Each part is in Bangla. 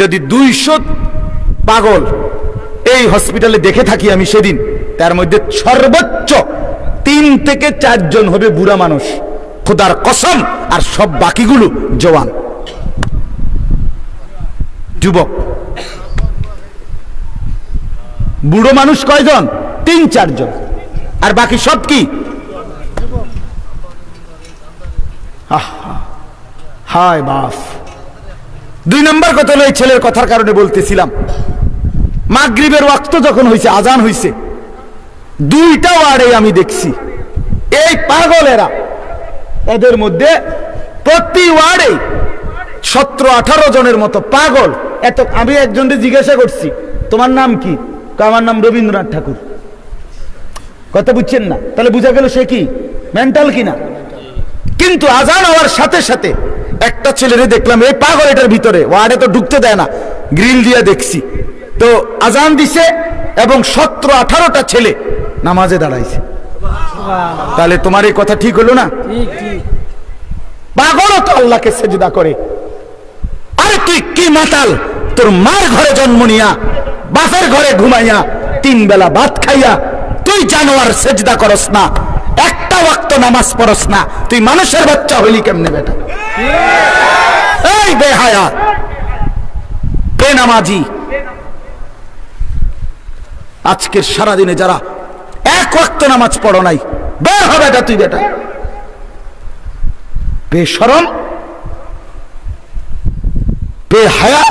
যদি দুইশো পাগল এই হসপিটালে দেখে থাকি আমি সেদিন, তার মধ্যে সর্বোচ্চ তিন থেকে চারজন হবে বুড়া মানুষ। খোদার কসম আর সব বাকিগুলো জওয়ান। যুবক, বুড়ো মানুষ কয়জন? তিন, চারজন। আর বাকি সব কি? হায় বাফ দুই নম্বর কথা হলো এই ছেলের কথার কারণে বলতেছিলাম। মাগরিবের ওয়াক্ত যখন হয়েছে আজান হয়েছে দুইটা ওয়ার্ডে আমি দেখছি। এই পাগলেরা, এদের মধ্যে প্রতি ওয়ার্ডে সতেরো, আঠারো জনের মতো পাগল। এত, আমি একজনকে জিজ্ঞাসা করছি, তোমার নাম কি? আমার নাম রবীন্দ্রনাথ ঠাকুর। কথা বুঝছেন না? তাহলে বুঝা গেল সে কি? মেন্টাল কিনা? কিন্তু আজান হওয়ার সাথে সাথে একটা ছেলেরে দেখলাম এই পাগল এটার ভিতরে ওয়ার্ডে তো ঢুকতে দেয় না গ্রিল দিয়ে দেখছি। তো আজান দিছে এবং সতেরো আঠারোটা ছেলে নামাজে দাঁড়াইছে। তাহলে তোমার এই কথা ঠিক হলো না? পাগলও তো আল্লাহকে সেজদা করে। আরে তুই কি মাতাল? তোর মার ঘরে জন্ম নিয়া বাপের ঘরে ঘুমাইয়া তিন বেলা ভাত খাইয়া তুই জানোয়ার সেজদা করস না একটা ওয়াক্ত নামাজ পড়স না তুই মানুষের বাচ্চা হইলি কেমনে বেটা? এই বেহায়া। বেনামাজি আজকের সারাদিনে যারা এক ওয়াক্ত নামাজ পড়ো নাই, বের হবে এটা তুই বেটা। বেসরম বেহায়া।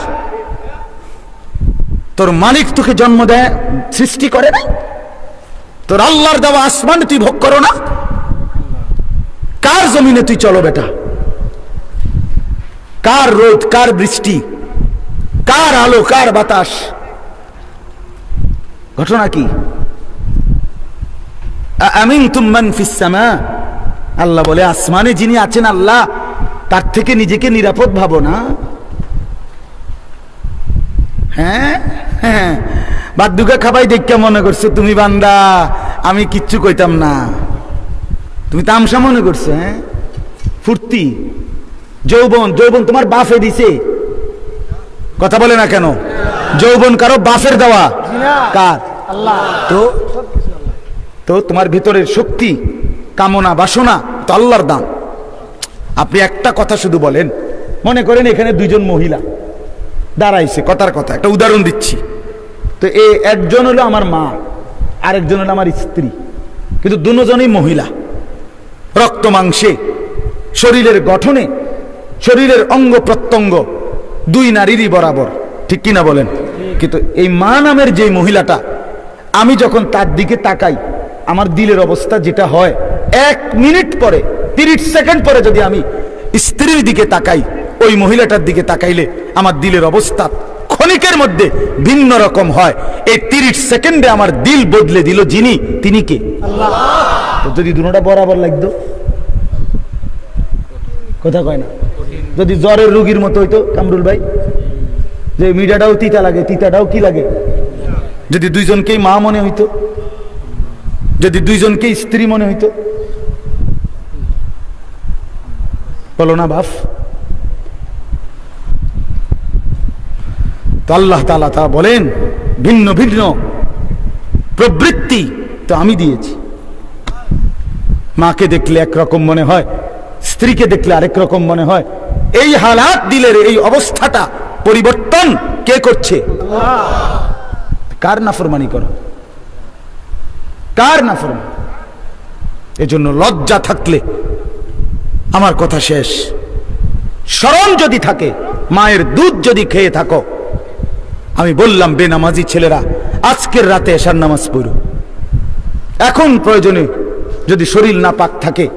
তোর মালিক তোকে জন্ম দেয়, সৃষ্টি করে না তোর আল্লাহর দেওয়া আসমান তুই ভোগ করো না? কার জমিনে তুই চলো বেটা? কার রোদ, কার বৃষ্টি, কার আলো, কার বাতাস? ঘটনা কি? আমিন তুমান ফিসামা আল্লাহ বলে, আসমানে যিনি আছেন আল্লাহ, তার থেকে নিজেকে নিরাপদ ভাবো না। হ্যাঁ? হ্যাঁ। বাদ্যুকা খাবাই দেখে মনে করছ তুমি বান্দা, আমি কিচ্ছু কইতাম না। তুমি তামসা মনে করছ হ্যাঁ? ফুর্তি। যৌবন যৌবন তোমার বাফে দিছে। কথা বলে না কেন? যৌবন কারও বাফের দেওয়া। কার? তো তো তোমার ভিতরের শক্তি কামনা বাসনা তো আল্লাহর দাম আপনি একটা কথা শুধু বলেন। মনে করেন এখানে দুজন মহিলা দাঁড়াইছে কথার কথা। একটা উদাহরণ দিচ্ছি। তো এ একজন হলো আমার মা আরেকজন হলো আমার স্ত্রী। কিন্তু দুজনই মহিলা। রক্ত মাংসে শরীরের গঠনে শরীরের অঙ্গ প্রত্যঙ্গ দুই নারীরই বরাবর। ঠিক কিনা বলেন? কিন্তু এই মা নামের যে মহিলাটা আমি যখন তার দিকে তাকাই আমার দিলের অবস্থা যেটা হয় এক মিনিট পরে তিরিশ সেকেন্ড পরে যদি আমি স্ত্রীর দিকে তাকাই ওই মহিলাটার দিকে তাকাইলে আমার দিলের অবস্থা ক্ষণিকের মধ্যে ভিন্ন রকম হয়। এই তিরিশ সেকেন্ডে আমার দিল বদলে দিল যিনি তিনি কে? যদি দুটা বরাবর লাগতো? কথা কয় না। যদি জ্বরের রুগীর মতো হইতো, কামরুল ভাই? যে মিঠাটাও তিতা লাগে, তিতাটাও কি লাগে? যদি দুইজনকেই মা মনে হইতো, যদি দুইজনকেই স্ত্রী মনে হইতো? বলো না, বাপ। তো আল্লাহ তালা তা বলেন, ভিন্ন ভিন্ন প্রবৃত্তি তো আমি দিয়েছি। মাকে দেখলে একরকম মনে হয়, স্ত্রীকে দেখলে আরেক রকম মনে হয় এই হালাত দিলের এই অবস্থাটা পরিবর্তন কে করছে? কার নাফরমানি করো? কার নাফরমানি? এজন্য লজ্জা থাকলে আমার কথা শেষ। স্মরণ যদি থাকে, মায়ের দুধ যদি খেয়ে থাকো, আমি বললাম, বেনামাজি ছেলেরা, আজকের রাতে এসার নামাজ পড়ো। এখন প্রয়োজনে যদি শরীর না পাক থাকে,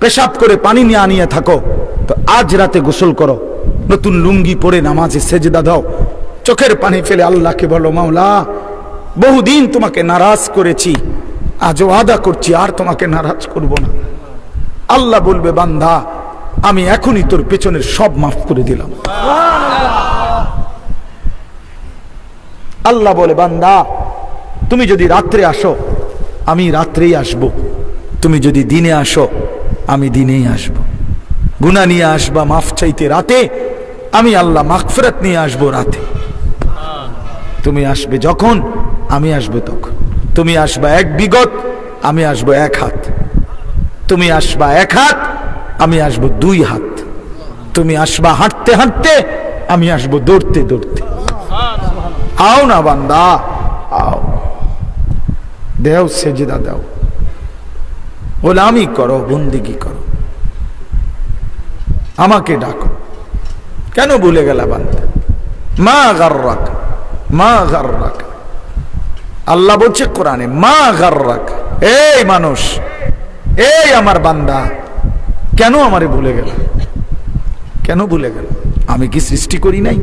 পেশাব করে পানি নিয়ে আনিয়ে থাকো তো আজ রাতে গোসল করো। নতুন লুঙ্গি পরে নামাজে সেজদা দাও। চোখের পানি ফেলে আল্লাহকে বলো, মাওলা, বহুদিন তোমাকে নারাজ করেছি। আজও আদা করছি, আর তোমাকে নারাজ করব না। আল্লাহ বলবে, বান্দা, আমি এখনই তোর পেছনের সব মাফ করে দিলাম। আল্লাহ বলে, বান্দা, তুমি যদি রাত্রে আসো, আমি রাত্রেই আসব। তুমি যদি দিনে আসো, আমি দিনেই আসব। গুণা নিয়ে আসবা, মাফ চাইতে রাতে। আমি আল্লাহ মাগফিরাত নিয়ে আসব রাতে। তুমি আসবে যখন, আমি আসব তখন। তুমি আসবা এক বিগত, আমি আসব এক হাত। তুমি আসবা এক হাত, আমি আসব দুই হাত। তুমি আসবা হাঁটতে হাঁটতে, আমি আসব দৌড়তে দৌড়তে। আও না বান্দা, আও। দেও সেজেদা দাও। গোলামি করো, বন্দিগি করো। আমাকে ডাকো। কেন ভুলে গেলা বান্দা? মা গার্রাক মা গার্রাক। আল্লাহ বলছে কোরআনে, মা গার্রাক। এই মানুষ, এই আমার বান্দা। কেন আমারে ভুলে গেল? কেন ভুলে গেল? আমি কি সৃষ্টি করি নাই?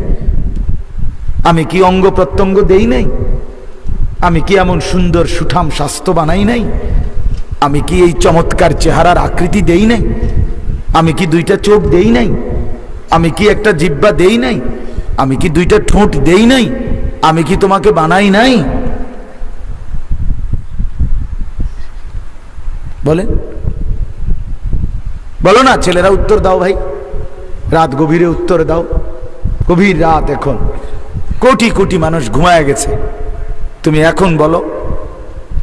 আমি কি অঙ্গ প্রত্যঙ্গ দেই নাই? আমি কি এমন সুন্দর সুঠাম স্বাস্থ্য বানাই নাই? আমি কি এই চমৎকার চেহারার আকৃতি দেই নাই? আমি কি দুইটা চোখ দেই নাই? আমি কি একটা জিব্বা দেই নাই? আমি কি দুইটা ঠোঁট দেই নাই? আমি কি তোমাকে বানাই নাই? বলেন। বলো না, ছেলেরা উত্তর দাও ভাই। রাত গভীরে উত্তর দাও। গভীর রাত এখন। কোটি কোটি মানুষ ঘুমায় গেছে। তুমি এখন বলো,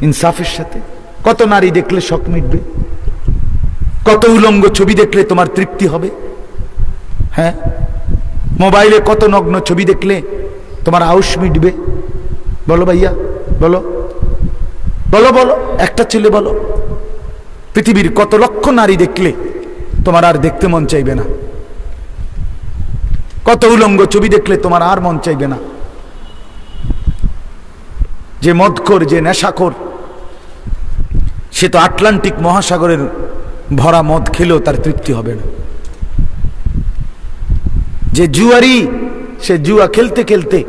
ইনসাফের সাথে। কত নারী দেখলে শখ মিটবে? কত উলঙ্গ ছবি দেখলে তোমার তৃপ্তি হবে? হ্যাঁ? মোবাইলে কত নগ্ন ছবি দেখলে তোমার আউস মিটবে? বলো ভাইয়া, বলো। বলো বলো, একটা ছেলে বলো। পৃথিবীর কত লক্ষ নারী দেখলে তোমার আর দেখতে মন চাইবে না? কত উলঙ্গ ছবি দেখলে তোমার আর মন চাইবে না? যে মদখোর, যে নেশাখোর, সে তো আটলান্টিক মহাসাগরের ভরা মদ খেলেও তার তৃপ্তি হবে না। যে জুয়ারি, সে জুয়া খেলতে খেলতে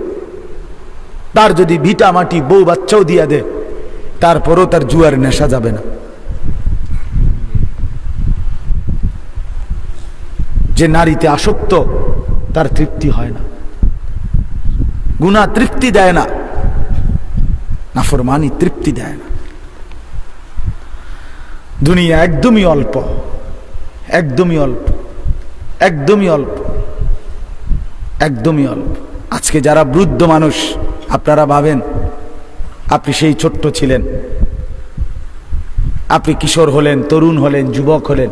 তার যদি ভিটা মাটি বউ বাচ্চাও দিয়া দেয়, তারপরও তার জুয়ার নেশা যাবে না। যে নারীতে আসক্ত, তার তৃপ্তি হয় না। গুণা তৃপ্তি দেয় না, নাফরমানি তৃপ্তি দেয় না। দুনিয়া একদমই অল্প একদমই অল্প একদমই অল্প একদমই অল্প। আজকে যারা বৃদ্ধ মানুষ, আপনারা ভাবেন, আপনি সেই ছোট্ট ছিলেন। আপনি কিশোর হলেন, তরুণ হলেন, যুবক হলেন,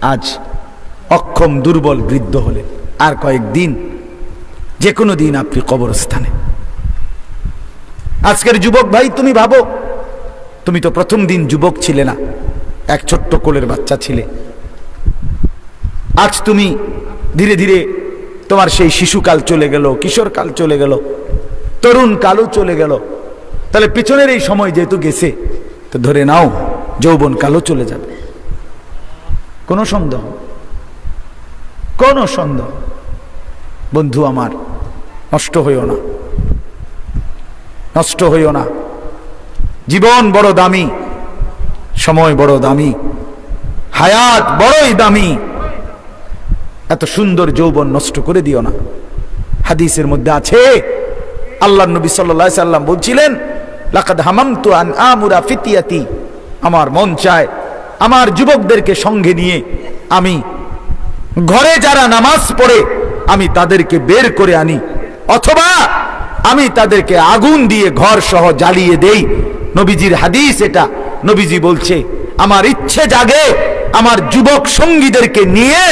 আজ অক্ষম, দুর্বল বৃদ্ধ হলেন। আর কয়েকদিন যে কোনো দিন আপনি কবরস্থানে। আজকের যুবক ভাই, তুমি ভাবো, তুমি তো প্রথম দিন যুবক ছিলে না। এক ছোট্ট কোলের বাচ্চা ছিলে। আজ তুমি ধীরে ধীরে তোমার সেই শিশুকাল চলে গেল কিশোর কাল চলে গেল, তরুণ কালও চলে গেল। তাহলে পিছনের এই সময় যেহেতু গেছে, তো ধরে নাও যৌবন কালও চলে যাবে। কোনো সন্দেহ? কোনো সন্দেহ? বন্ধু আমার, নষ্ট হইও না। নষ্ট হইও না। জীবন বড় দামি। সময় বড় দামি। হায়াত বড়ই দামি। এত সুন্দর যৌবন নষ্ট করে দিও না। হাদিসের মধ্যে আছে আল্লাহ নবী সাল্লাহ সাল্লাম বলছিলেন, লাকাদ হামামতু আন আমুরা ফিতিয়াতি। আমার মন চায়, আমার যুবকদেরকে সঙ্গে নিয়ে আমি ঘরে যারা নামাজ পড়ে, আমি তাদেরকে বের করে আনি। অথবা আমি তাদেরকে আগুন দিয়ে ঘর সহ জ্বালিয়ে দেই। নবীজির হাদিস এটা। নবীজি বলছে, আমার ইচ্ছে জাগে আমার যুবক সঙ্গীদেরকে নিয়ে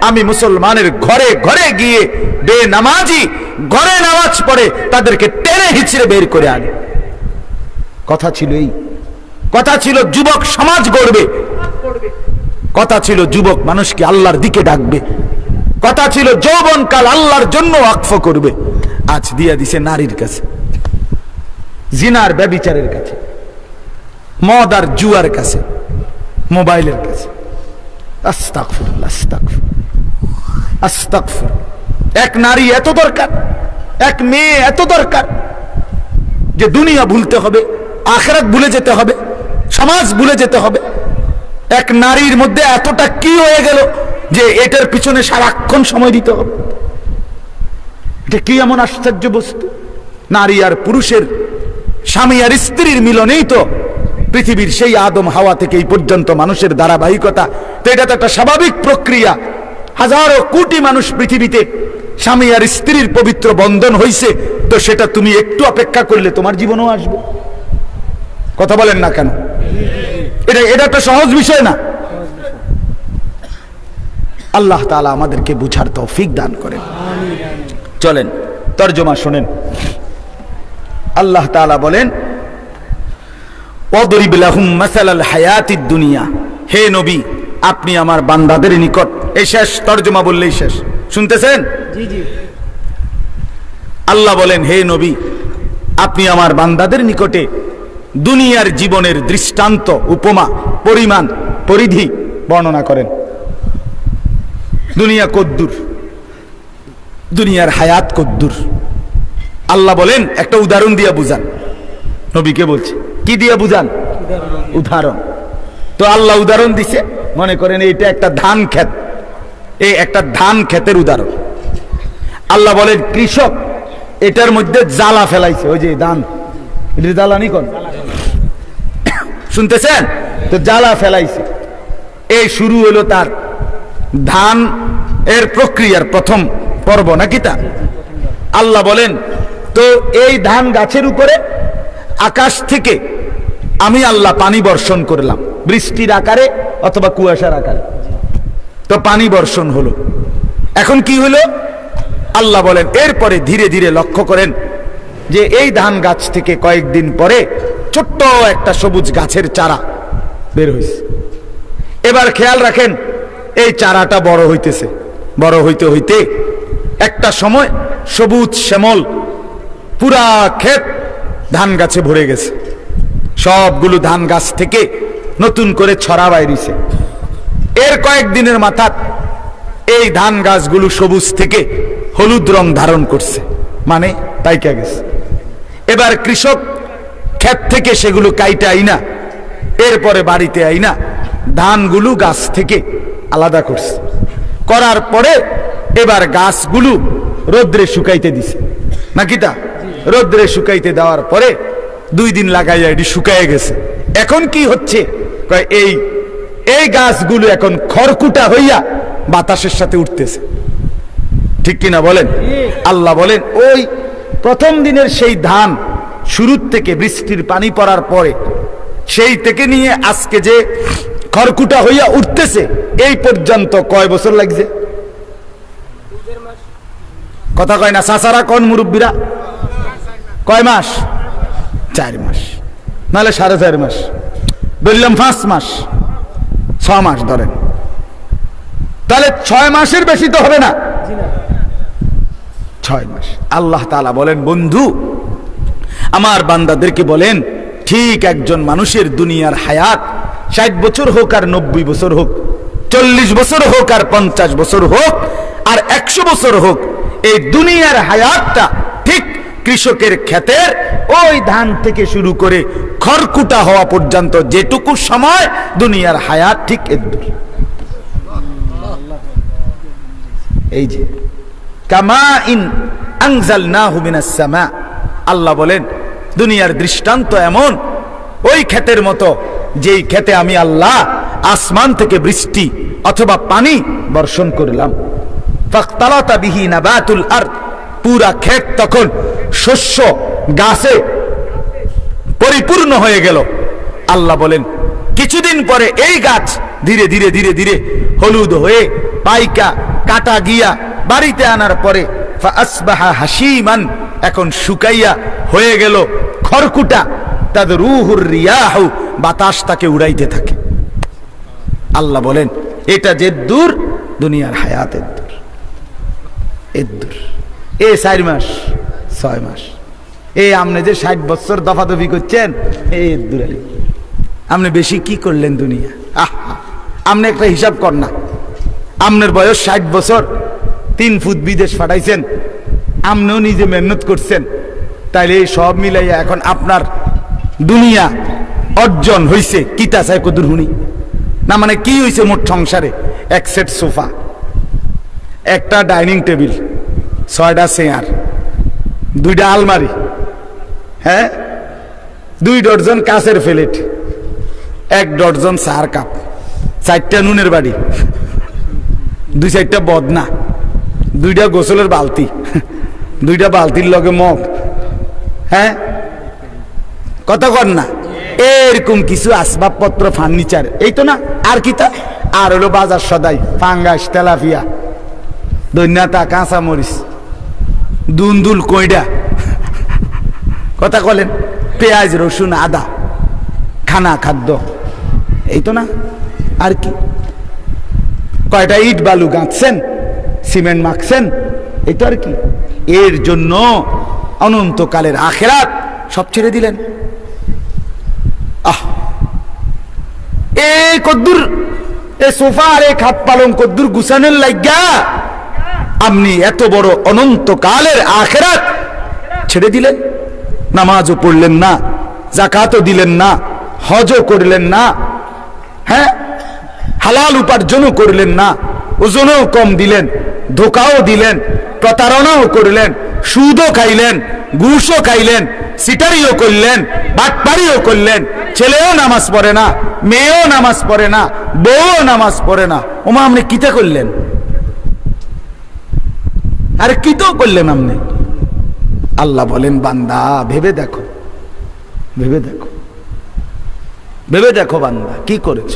আমি মুসলমানের ঘরে ঘরে গিয়ে বেনামাজি, ঘরে নামাজ পড়ে তাদেরকে টেনে হিচড়ে বের করে আনি। কথা ছিল এই। কথা ছিল যুবক সমাজ গড়বে। কথা ছিল যুবক মানুষকে আল্লাহর দিকে ডাকবে। কথা ছিল যৌবনকাল আল্লাহর জন্য আকফ করবে। আজ দিয়া দিছে নারীর কাছে, জিনার ব্যবিচারের কাছে। মদ আর জুয়ার কাছে, মোবাইলের কাছে। এক নারী এত দরকার, এক মেয়ে এত দরকার যে দুনিয়া ভুলতে হবে, আখরাত ভুলে যেতে হবে, সমাজ ভুলে যেতে হবে। এক নারীর মধ্যে এতটা কি হয়ে গেল যে এটার পিছনে সারাক্ষণ সময় দিতে হবে? এটা কি এমন আশ্চর্য বস্তু? নারী আর পুরুষের স্বামী আর স্ত্রীর মিলনেই তো পৃথিবীর সেই আদম হাওয়া থেকে এই পর্যন্ত মানুষের ধারাবাহিকতা, তো এটা তো একটা স্বাভাবিক প্রক্রিয়া। হাজারো কোটি মানুষ পৃথিবীতে স্বামী আর স্ত্রীর পবিত্র বন্ধন হইছে, তো সেটা তুমি একটু অপেক্ষা করলে তোমার জীবনেও আসবে। কথা বলেন না কেন? এটা এটা একটা সহজ বিষয় না? আল্লাহ তাআলা আমাদেরকে বুঝার তৌফিক দান করেন। চলেন, তর্জমা শোনেন। আল্লাহ তাআলা বলেন ওদরিব লাহুম মাসালাল হায়াতিদ দুনিয়া। হে নবী আপনি আমার বান্দাদের নিকট এই শেষ তর্জমা বললেই শেষ। শুনতেছেন? জি জি। আল্লাহ বলেন হে নবী আপনি আমার বান্দাদের নিকটে দুনিয়ার জীবনের দৃষ্টান্ত উপমা পরিমাণ পরিধি বর্ণনা করেন। দুনিয়া কদ্দুর দুনিয়ার হায়াত কদ্দুর। আল্লাহ বলেন একটা উদাহরণ দিয়া বুঝান। নবীকে বলছে কি দিয়ে বুঝান? উদাহরণ। তো আল্লাহ উদাহরণ দিছে, মনে করেন এইটা একটা ধান ক্ষেত। এই একটা ধান ক্ষেতের উদাহরণ। আল্লাহ বলেন, কৃষক, এটার মধ্যে জ্বালা ফেলাইছে। ওই যে ধান। জ্বালানি কোন? শুনতেছেন? তো জ্বালা ফেলাইছে। এই শুরু হলো তার ধান এর প্রক্রিয়ার প্রথম পর্ব, নাকি তা? আল্লাহ বলেন, তো এই ধান গাছের উপরে আকাশ থেকে আমি আল্লাহ পানি বর্ষণ করলাম। বৃষ্টির আকারে অথবা কুয়াশার আকারে। তো পানি বর্ষণ হলো। এখন কি হলো? আল্লাহ বলেন, এরপরে ধীরে ধীরে লক্ষ্য করেন যে এই ধান গাছ থেকে কয়েকদিন পরে ছোট্ট একটা সবুজ গাছের চারা বের হয়েছে। এবার খেয়াল রাখেন, এই চারাটা বড় হইতেছে। বড় হইতে হইতে একটা সময় সবুজ শ্যামল পুরা ক্ষেত ধান গাছে ভরে গেছে। সবগুলো ধান গাছ থেকে নতুন করে ছড়া বাইরিছে। এর কয়েকদিনের মাথাত এই ধান গাছগুলো সবুজ থেকে হলুদ রং ধারণ করছে। মানে পাইকা গেছে। এবার কৃষক ক্ষেত থেকে সেগুলো কাইটে আইনা, এরপরে বাড়িতে আইনা ধানগুলো গাছ থেকে আলাদা করছে। করার পরে এবার গাছগুলো রোদ্রে শুকাইতে দিছে। নাকি তা? রোদ্রে শুকাইতে দেওয়ার পরে দুই দিন লাগাইয়া এটি শুকায় গেছে। এখন কি হচ্ছে? এই এই গাছগুলো এখন খড়কুটা হইয়া বাতাসের সাথে উঠতেছে। ঠিক কিনা বলেন? আল্লাহ বলেন, ওই প্রথম দিনের সেই ধান শুরুর থেকে বৃষ্টির পানি পড়ার পরে, সেই থেকে নিয়ে আজকে যে খড়কুটা হইয়া উঠতেছে, এই পর্যন্ত কয় বছর লাগছে? কথা কয় না সাসারা কোন মুরব্বীরা? কয় মাস? চার মাস। নাহলে সাড়ে চার মাস। বললাম পাঁচ মাস। ছ মাস ধরেন। তাহলে ছয় মাসের বেশি তো হবে না। ছয় মাস। আল্লাহ তাআলা বলেন, বন্ধু, আমার বান্দাদেরকে বলেন, ঠিক একজন মানুষের দুনিয়ার হায়াত ষাট বছর হোক আর নব্বই বছর হোক, চল্লিশ বছর হোক আর পঞ্চাশ বছর হোক, আর একশো বছর হোক, এই দুনিয়ার হায়াতটা ঠিক কৃষকের ক্ষেতের ওই ধান থেকে শুরু করে খড়কুটা হওয়া পর্যন্ত যেটুকু সময় দুনিয়ার হায়াত ঠিক এদুর এই যে, কামা ইন আংজাল না আল্লাহ বলেন, দুনিয়ার দৃষ্টান্ত এমন, ওই ক্ষেতের মতো, যেই ক্ষেতে আমি আল্লাহ আসমান থেকে বৃষ্টি অথবা পানি বর্ষণ করলাম। আরদ, পুরা ক্ষেত তখন শস্য গাছে পরিপূর্ণ হয়ে গেল। আল্লাহ বলেন, কিছুদিন পরে এই গাছ ধীরে ধীরে ধীরে ধীরে হলুদ হয়ে পাইকা, কাটা গিয়া বাড়িতে আনার পরে ফাসবাহা হাসিমান এখন শুকাইয়া হয়ে গেল খড়কুটা। তাদের রুহুর রিয়াহু বাতাস তাকে উড়াইতে থাকে। আল্লাহ বলেন, এটা যে দূর, দুনিয়ার হায়াতের দূর। এর দূর। এ চার মাস ছয় মাস। এই আপনি যে ষাট বছর দফাদফি করছেন, এই দূরে। আপনি বেশি কি করলেন দুনিয়া? আহা, আপনি একটা হিসাব কর না। আপনার বয়স ষাট বছর, তিন ফুট বিদেশ ফাটাইছেন, আপনিও নিজে মেহনত করছেন। তাইলে এই সব মিলাইয়া এখন আপনার দুনিয়া অর্জন হইছে কিতা চাই কদুর হুনি না মানে কি হইছে মোট সংসারে? এক সেট সোফা, একটা ডাইনিং টেবিল, ছয়টা চেয়ার দুইটা আলমারি হ্যাঁ? দুই ডর্জন কাঁচের প্লেট, এক ডর্জন চার কাপ, চারটা নুনের বাড়ি, দুই চারটা বদনা, দুইটা গোসলের বালতি, দুইটা বালতির লগে মগ হ্যাঁ? কত কর না, এরকম কিছু আসবাবপত্র, ফার্নিচার, এই তো না, আর কি তা? আর হলো বাজার সদাই, ফাঙ্গাস তেলাফিয়া দৈন্যাতা কাঁচা মরিচ দুন্দুল কইডা। কথা বলেন পেঁয়াজ, রসুন, আদা, খানা খাদ্য। এই তো না, আর কি? কয়টা ইট বালু গাঁথছেন, সিমেন্ট মাখছেন, এই তো আর কি? এর জন্য অনন্তকালের আখেরাত সব ছেড়ে দিলেন। আহ! এ কদ্দুর, এ সোফা আর এই খাট পালং কদ্দুর গুছানের লাগিয়া আপনি এত বড় অনন্তকালের আখেরাত ছেড়ে দিলেন? নামাজও পড়লেন না জাকাতও দিলেন না, হজও করলেন না হ্যাঁ? হালাল উপার্জনও করলেন না, ওজনও কম দিলেন, ধোকাও দিলেন, প্রতারণাও করলেন, সুদও খাইলেন, ঘুষও খাইলেন, সিটারিও করলেন, বাটপাড়িও করলেন, ছেলেও নামাজ পড়ে না, মেয়েও নামাজ পড়ে না, বউও নামাজ পড়ে না। ওমা, আপনি কিতে করলেন? আরে কি তো করলেন আপনি? আল্লাহ বলেন, বান্দা, ভেবে দেখো। ভেবে দেখো। ভেবে দেখো, বান্দা, কি করেছ?